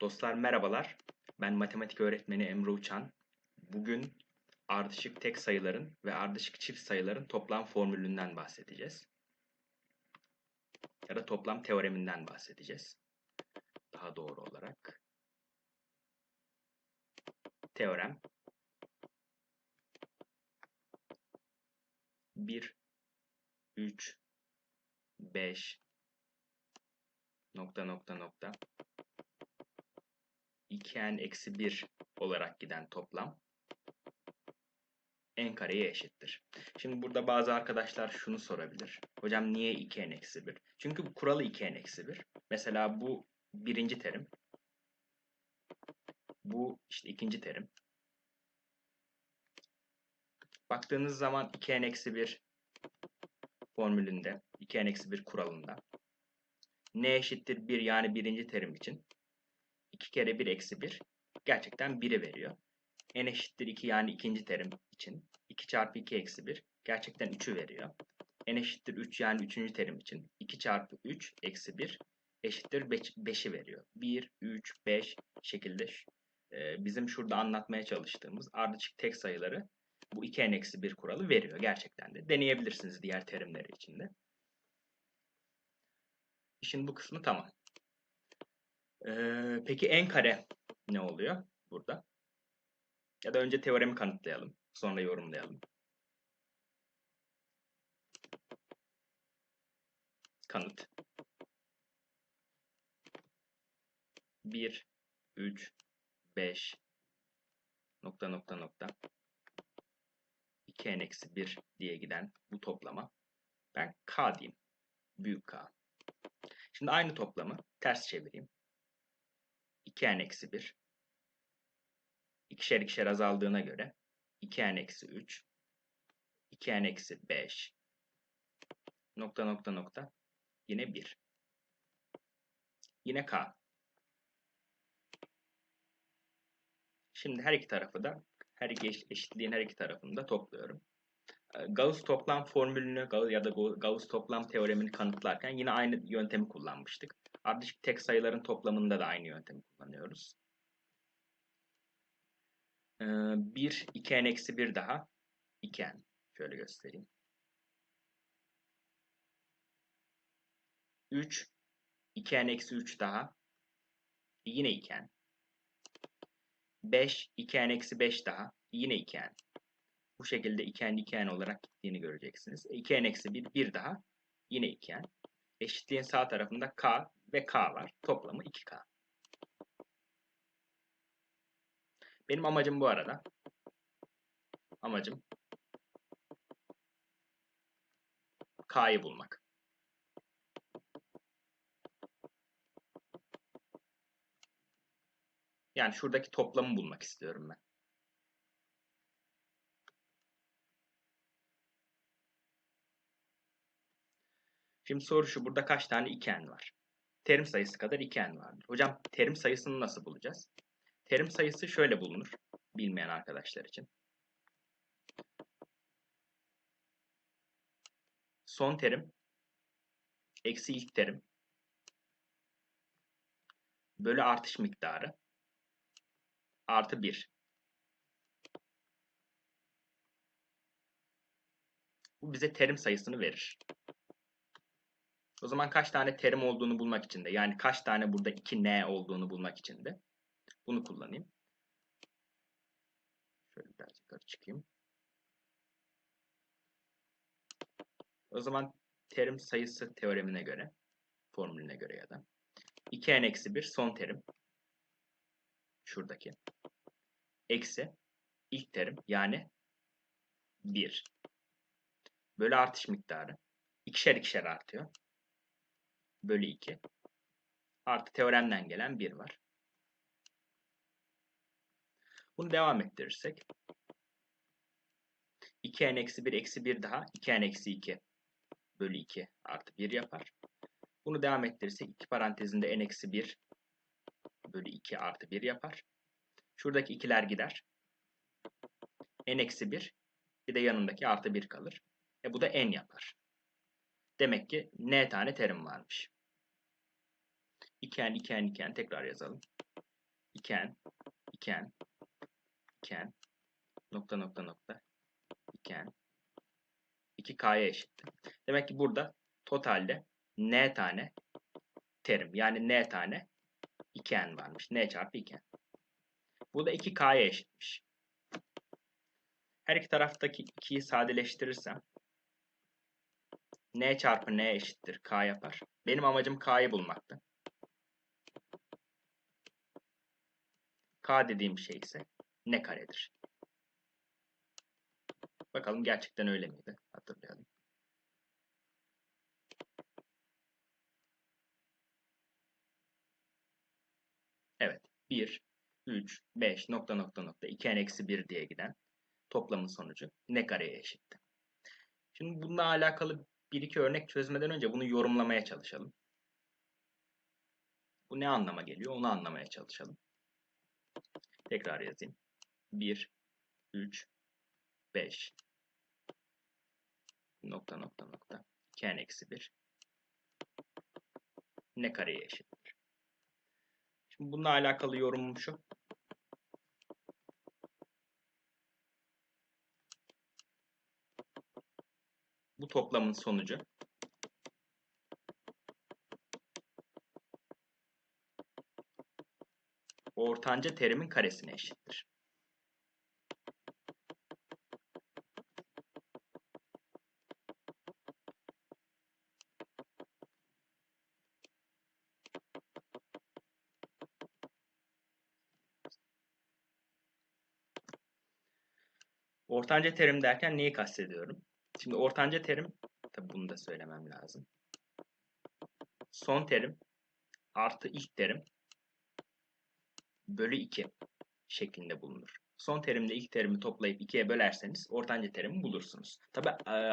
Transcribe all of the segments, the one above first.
Dostlar merhabalar. Ben matematik öğretmeni Emre Uçan. Bugün ardışık tek sayıların ve ardışık çift sayıların toplam formülünden bahsedeceğiz. Ya da toplam teoreminden bahsedeceğiz. Daha doğru olarak. Teorem 1 3 5 nokta nokta nokta 2n eksi 1 olarak giden toplam n kareye eşittir. Şimdi burada bazı arkadaşlar şunu sorabilir. Hocam niye 2n eksi 1? Çünkü bu kuralı 2n eksi 1. Mesela bu birinci terim. Bu işte ikinci terim. Baktığınız zaman 2n eksi 1 formülünde, 2n eksi 1 kuralında n eşittir 1 yani birinci terim için 2 kere 1 eksi 1 gerçekten 1'i veriyor. n eşittir 2 yani ikinci terim için 2 çarpı 2 eksi 1 gerçekten 3'ü veriyor. n eşittir 3 yani üçüncü terim için 2 çarpı 3 eksi 1 eşittir 5'i veriyor. 1, 3, 5 şekilde e, bizim şurada anlatmaya çalıştığımız ardışık tek sayıları bu 2n eksi 1 kuralı veriyor gerçekten de. Deneyebilirsiniz diğer terimleri için de. İşin bu kısmı tamam. Peki n kare ne oluyor burada? Ya da önce teoremi kanıtlayalım. Sonra yorumlayalım. Kanıt. 1, 3, 5 nokta nokta nokta 2n eksi 1 diye giden bu toplama ben k diyeyim. Büyük k. Şimdi aynı toplamı ters çevireyim. 2n eksi 1. İkişer ikişer azaldığına göre 2n eksi 3. 2n eksi 5. Nokta nokta nokta. Yine 1. Yine k. Şimdi her iki tarafı da her iki eşitliğin her iki tarafını da topluyorum. Gauss toplam formülünü ya da Gauss toplam teoremini kanıtlarken yine aynı yöntemi kullanmıştık. Ardışık tek sayıların toplamında da aynı yöntemi kullanıyoruz. 1, 2n eksi 1 daha 2n. Şöyle göstereyim. 3, 2n eksi 3 daha yine 2n. 5, 2n eksi 5 daha yine 2n. Bu şekilde 2n 2n olarak gittiğini göreceksiniz. 2n eksi 1 bir daha yine 2n. Eşitliğin sağ tarafında k ve k var. Toplamı 2k. Benim amacım bu arada. Amacım k'yı bulmak. Yani şuradaki toplamı bulmak istiyorum ben. Şimdi soru şu. Burada kaç tane 2n var? Terim sayısı kadar 2n vardır. Hocam terim sayısını nasıl bulacağız? Terim sayısı şöyle bulunur. Bilmeyen arkadaşlar için. Son terim eksi ilk terim bölü artış miktarı artı 1. Bu bize terim sayısını verir. O zaman kaç tane terim olduğunu bulmak için de yani kaç tane burada 2n olduğunu bulmak için de bunu kullanayım. Şöyle biraz yukarı çıkayım. O zaman terim sayısı teoremine göre, formülüne göre ya da. 2n eksi 1 son terim. Şuradaki. Eksi ilk terim yani 1 bölü artış miktarı. İkişer ikişer artıyor. Bölü 2 artı teoremden gelen 1 var. Bunu devam ettirirsek 2n eksi 1 eksi 1 daha 2n eksi 2 bölü 2 artı 1 yapar. Bunu devam ettirirsek 2 parantezinde n eksi 1 bölü 2 artı 1 yapar. Şuradaki ikiler gider. n eksi 1 bir de yanındaki artı 1 kalır. E bu da n yapar. Demek ki n tane terim varmış. 2n, 2n, 2n tekrar yazalım. iken iken iken nokta nokta nokta iken 2k'ya eşittir. Demek ki burada totalde n tane terim yani n tane iken varmış. n çarpı iken. Bu da 2k'ya eşitmiş. Her iki taraftaki 2'yi sadeleştirirsem n çarpı n eşittir k yapar. Benim amacım k'yı bulmaktı. k dediğim şey ise ne karedir. Bakalım gerçekten öyle miydi? Hatırlayalım. Evet. 1, 3, 5 nokta nokta nokta 2 n eksi 1 diye giden toplamın sonucu ne kareye eşitti. Şimdi bununla alakalı bir iki örnek çözmeden önce bunu yorumlamaya çalışalım. Bu ne anlama geliyor onu anlamaya çalışalım. Tekrar yazayım. 1, 3, 5 nokta nokta nokta 2n eksi 1 ne kareye eşittir. Şimdi bununla alakalı yorumum şu. Bu toplamın sonucu ortanca terimin karesine eşittir. Ortanca terim derken neyi kastediyorum? Şimdi ortanca terim, tabi bunu da söylemem lazım. Son terim artı ilk terim bölü 2 şeklinde bulunur. Son terimle ilk terimi toplayıp 2'ye bölerseniz ortanca terimi bulursunuz. Tabi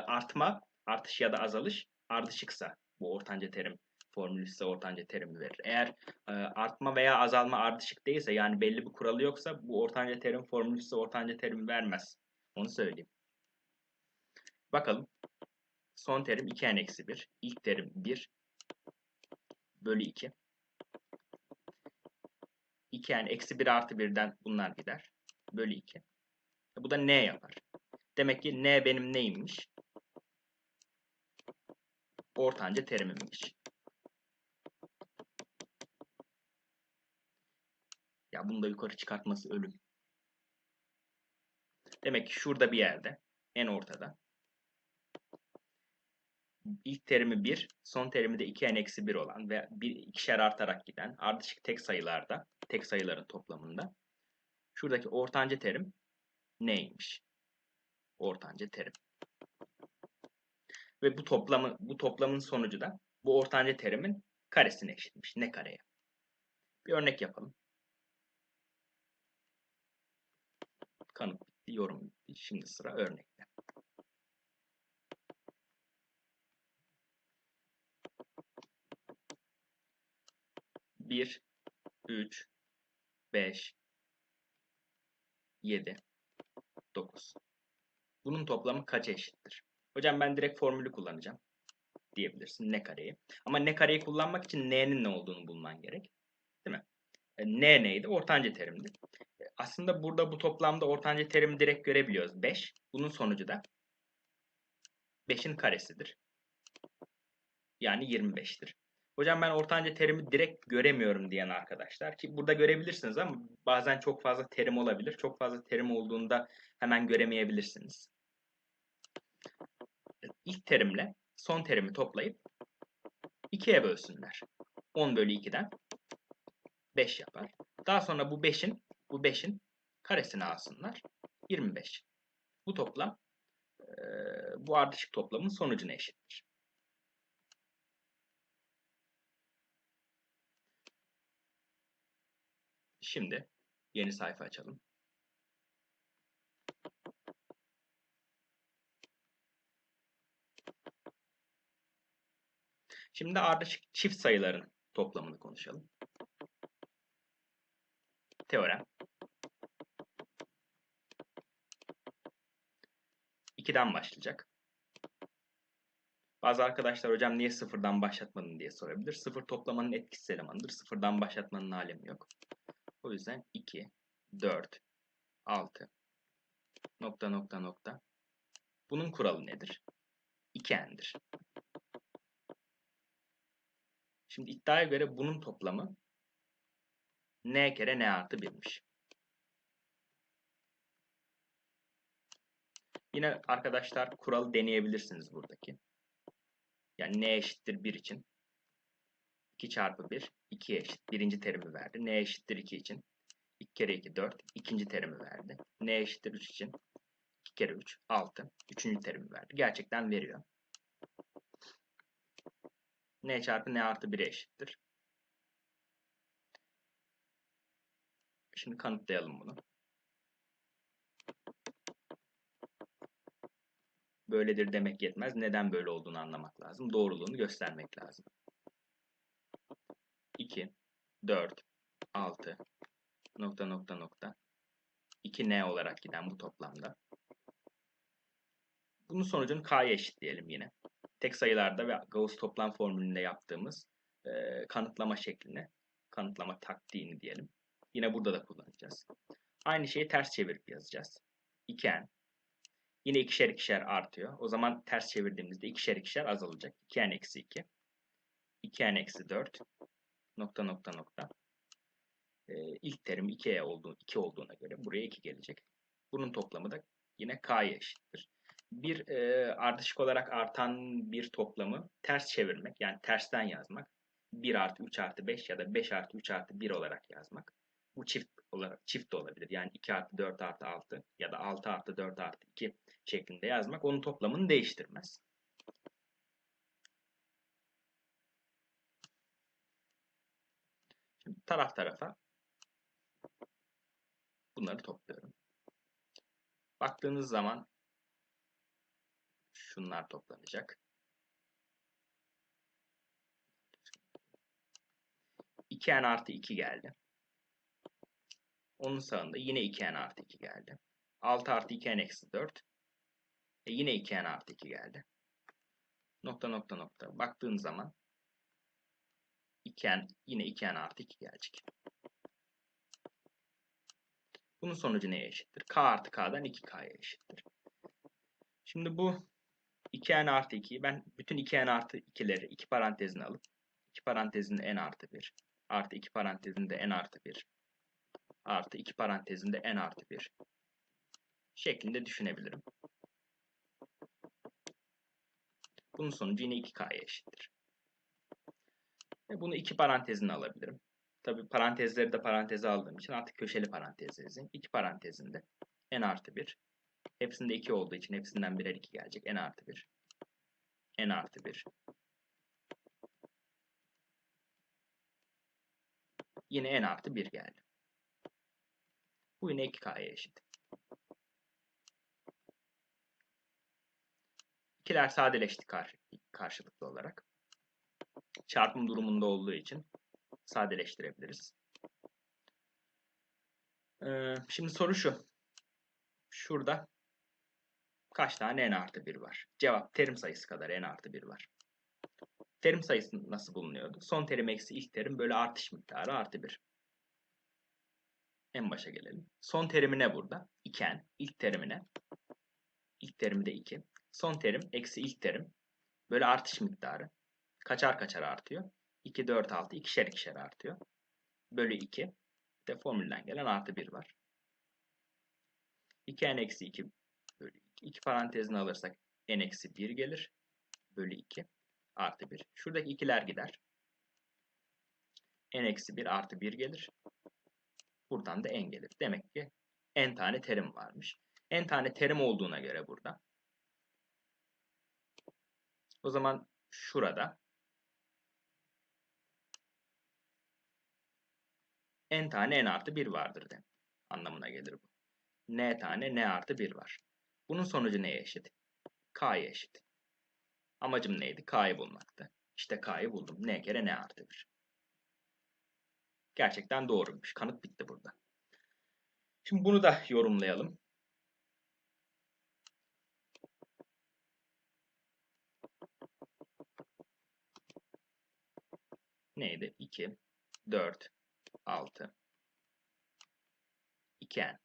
artma, artış ya da azalış ardışıksa bu ortanca terim formülü size ortanca terimi verir. Eğer e, artma veya azalma ardışık değilse yani belli bir kuralı yoksa bu ortanca terim formülü size ortanca terimi vermez. Onu söyleyeyim. Bakalım. Son terim 2n eksi 1. İlk terim 1 bölü 2. 2n eksi 1 artı 1'den bunlar gider. Bölü 2. Bu da n yapar. Demek ki n benim neymiş? Ortanca terimimmiş. Ya bunu da yukarı çıkartması ölüm. Demek ki şurada bir yerde, en ortada. İlk terimi 1, son terimi de 2n eksi 1 olan ve bir, ikişer artarak giden ardışık tek sayılarda, tek sayıların toplamında şuradaki ortanca terim neymiş? Ortanca terim. Ve bu toplamı bu toplamın sonucu da bu ortanca terimin karesine eşitmiş. Ne kareye? Bir örnek yapalım. Kanıt yorum bitti. Şimdi sıra örnekte. Bir, üç, beş, yedi, dokuz. Bunun toplamı kaç eşittir? Hocam ben direkt formülü kullanacağım diyebilirsin ne kareyi. Ama ne kareyi kullanmak için n'nin ne olduğunu bulman gerek. Değil mi? E, n neydi? Ortanca terimdi aslında burada bu toplamda ortanca terimi direkt görebiliyoruz. 5. Bunun sonucu da 5'in karesidir. Yani 25'tir. Hocam ben ortanca terimi direkt göremiyorum diyen arkadaşlar ki burada görebilirsiniz ama bazen çok fazla terim olabilir. Çok fazla terim olduğunda hemen göremeyebilirsiniz. İlk terimle son terimi toplayıp 2'ye bölsünler. 10 bölü 2'den 5 yapar. Daha sonra bu 5'in bu 5'in karesini alsınlar. 25. Bu toplam bu ardışık toplamın sonucuna eşittir. Şimdi yeni sayfa açalım. Şimdi ardışık çift sayıların toplamını konuşalım. Teorem. 2'den başlayacak. Bazı arkadaşlar hocam niye sıfırdan başlatmadın diye sorabilir. Sıfır toplamanın etkisiz elemanıdır. Sıfırdan başlatmanın alemi yok. O yüzden 2, 4, 6, nokta nokta nokta. Bunun kuralı nedir? 2n'dir. Şimdi iddiaya göre bunun toplamı n kere n artı 1'miş. Yine arkadaşlar kuralı deneyebilirsiniz buradaki. Yani n eşittir 1 için 2 çarpı 1 2 eşit. Birinci terimi verdi. n eşittir 2 için 2 kere 2 4. ikinci terimi verdi. n eşittir 3 için 2 kere 3 6. Üçüncü terimi verdi. Gerçekten veriyor. n çarpı n artı 1'e eşittir. Şimdi kanıtlayalım bunu. Böyledir demek yetmez. Neden böyle olduğunu anlamak lazım. Doğruluğunu göstermek lazım. 2, 4, 6, nokta nokta nokta. 2n olarak giden bu toplamda. Bunun sonucunu k'ya eşitleyelim yine. Tek sayılarda ve Gauss toplam formülünde yaptığımız e, kanıtlama şeklini, kanıtlama taktiğini diyelim. Yine burada da kullanacağız. Aynı şeyi ters çevirip yazacağız. 2n. Yine ikişer ikişer artıyor. O zaman ters çevirdiğimizde ikişer ikişer azalacak. 2n eksi 2. 2n eksi 4. Nokta nokta nokta. Ee, ilk terim 2'ye olduğu, 2 olduğuna göre buraya 2 gelecek. Bunun toplamı da yine k'ya eşittir. Bir e, ardışık olarak artan bir toplamı ters çevirmek yani tersten yazmak. 1 artı 3 artı 5 ya da 5 artı 3 artı 1 olarak yazmak. Bu çift olarak çift de olabilir. Yani 2 artı 4 artı 6 ya da 6 artı 4 artı 2 şeklinde yazmak onun toplamını değiştirmez. Şimdi taraf tarafa bunları topluyorum. Baktığınız zaman şunlar toplanacak. 2n artı 2 geldi. Onun sağında yine 2n artı 2 geldi. 6 artı 2n eksi 4. E yine 2n artı 2 geldi. Nokta nokta nokta. Baktığın zaman 2n yine 2n artı 2 gelecek. Bunun sonucu neye eşittir? k artı k'dan 2k'ya eşittir. Şimdi bu 2n artı 2'yi ben bütün 2n artı 2'leri 2 parantezine alıp 2 parantezinde n artı 1 artı 2 parantezinde n artı 1 artı 2 parantezinde n artı 1 şeklinde düşünebilirim. Bunun sonucu yine 2k'ya eşittir. Ve bunu iki parantezine alabilirim. Tabi parantezleri de paranteze aldığım için artık köşeli parantez yazayım. İki parantezinde n artı 1. Hepsinde 2 olduğu için hepsinden birer 2 gelecek. n artı 1. n artı 1. Yine n artı 1 geldi. Bu yine 2k'ya eşit. İkiler sadeleşti karşılıklı olarak. Çarpım durumunda olduğu için sadeleştirebiliriz. Ee, şimdi soru şu. Şurada kaç tane n artı 1 var? Cevap terim sayısı kadar n artı 1 var. Terim sayısı nasıl bulunuyordu? Son terim eksi ilk terim bölü artış miktarı artı 1. En başa gelelim. Son terimi ne burada? 2n. İlk terimi ne? İlk terimi de 2. Son terim eksi ilk terim bölü artış miktarı. Kaçar kaçar artıyor. 2, 4, 6 ikişer ikişer artıyor. Bölü 2 de formülden gelen artı 1 var. 2n eksi 2 bölü 2. 2 parantezini alırsak n eksi 1 gelir. Bölü 2 artı 1. Şuradaki ikiler gider. n eksi 1 artı 1 gelir. Buradan da n gelir. Demek ki n tane terim varmış. n tane terim olduğuna göre burada. O zaman şurada n tane n artı 1 vardır de anlamına gelir bu. n tane n artı 1 var. Bunun sonucu neye eşit? k'ya eşit. Amacım neydi? k'yı bulmaktı. İşte k'yı buldum. n kere n artı 1. Gerçekten doğruymuş. Kanıt bitti burada. Şimdi bunu da yorumlayalım. Neydi? 2, 4, 6, 2n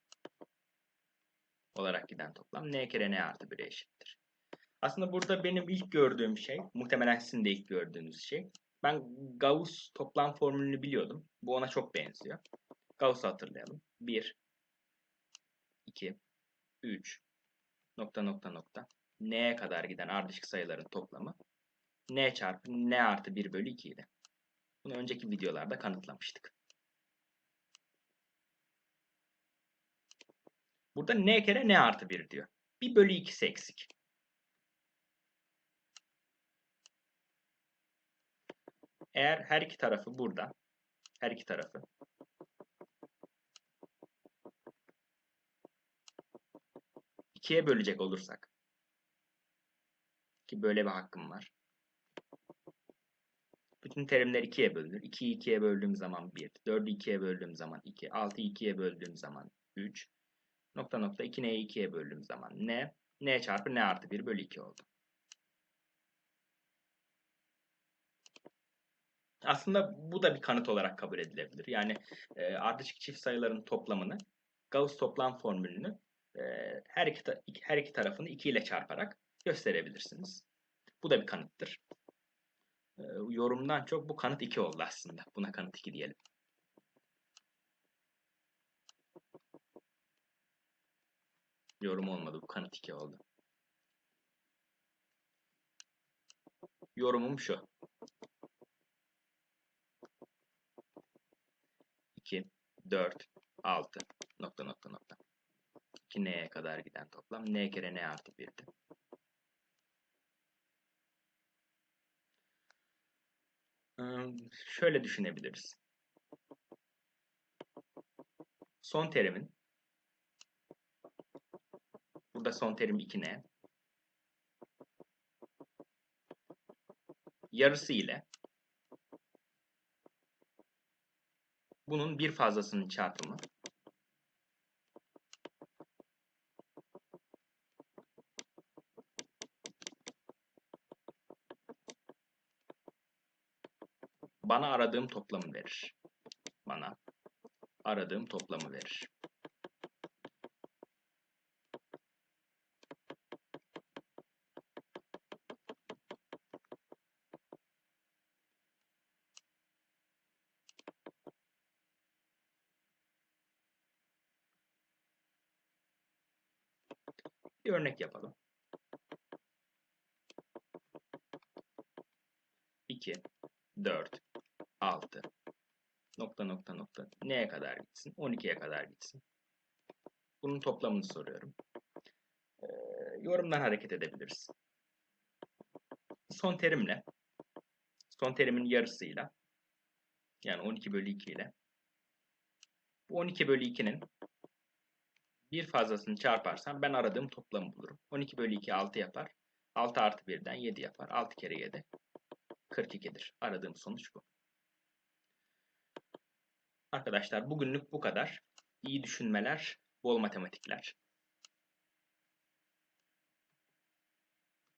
olarak giden toplam n kere n artı 1'e eşittir. Aslında burada benim ilk gördüğüm şey, muhtemelen sizin de ilk gördüğünüz şey. Ben Gauss toplam formülünü biliyordum. Bu ona çok benziyor. Gauss'u hatırlayalım. 1, 2, 3, nokta nokta nokta. N'ye kadar giden ardışık sayıların toplamı n çarpı n artı 1 bölü 2 idi. Bunu önceki videolarda kanıtlamıştık. Burada n kere n artı 1 diyor. 1 bölü 2'si eksik. Eğer her iki tarafı burada, her iki tarafı ikiye bölecek olursak ki böyle bir hakkım var. Bütün terimler 2'ye bölünür. 2'yi 2'ye böldüğüm zaman 1. 4'ü 2'ye böldüğüm zaman 2. 6'yı 2'ye böldüğüm zaman 3. Nokta nokta 2n'yi 2'ye böldüğüm zaman n. n çarpı n artı 1 bölü 2 oldu. Aslında bu da bir kanıt olarak kabul edilebilir. Yani e, ardışık çift sayıların toplamını Gauss toplam formülünü e, her iki her iki tarafını 2 ile çarparak gösterebilirsiniz. Bu da bir kanıttır. E, yorumdan çok bu kanıt 2 oldu aslında. Buna kanıt 2 diyelim. Yorum olmadı. Bu kanıt 2 oldu. Yorumum şu. 2, 4, 6 nokta nokta nokta. 2 n'ye kadar giden toplam n kere n artı 1'di. Şöyle düşünebiliriz. Son terimin burada son terim 2n yarısı ile bunun bir fazlasının çarpımı bana aradığım toplamı verir. Bana aradığım toplamı verir. Bir örnek yapalım. 2, 4, 6, nokta nokta nokta neye kadar gitsin? 12'ye kadar gitsin. Bunun toplamını soruyorum. Ee, yorumdan hareket edebiliriz. Son terimle, son terimin yarısıyla, yani 12 bölü 2 ile, bu 12 bölü 2'nin bir fazlasını çarparsam ben aradığım toplamı bulurum. 12 bölü 2 6 yapar. 6 artı 1'den 7 yapar. 6 kere 7 42'dir. Aradığım sonuç bu. Arkadaşlar bugünlük bu kadar. İyi düşünmeler, bol matematikler.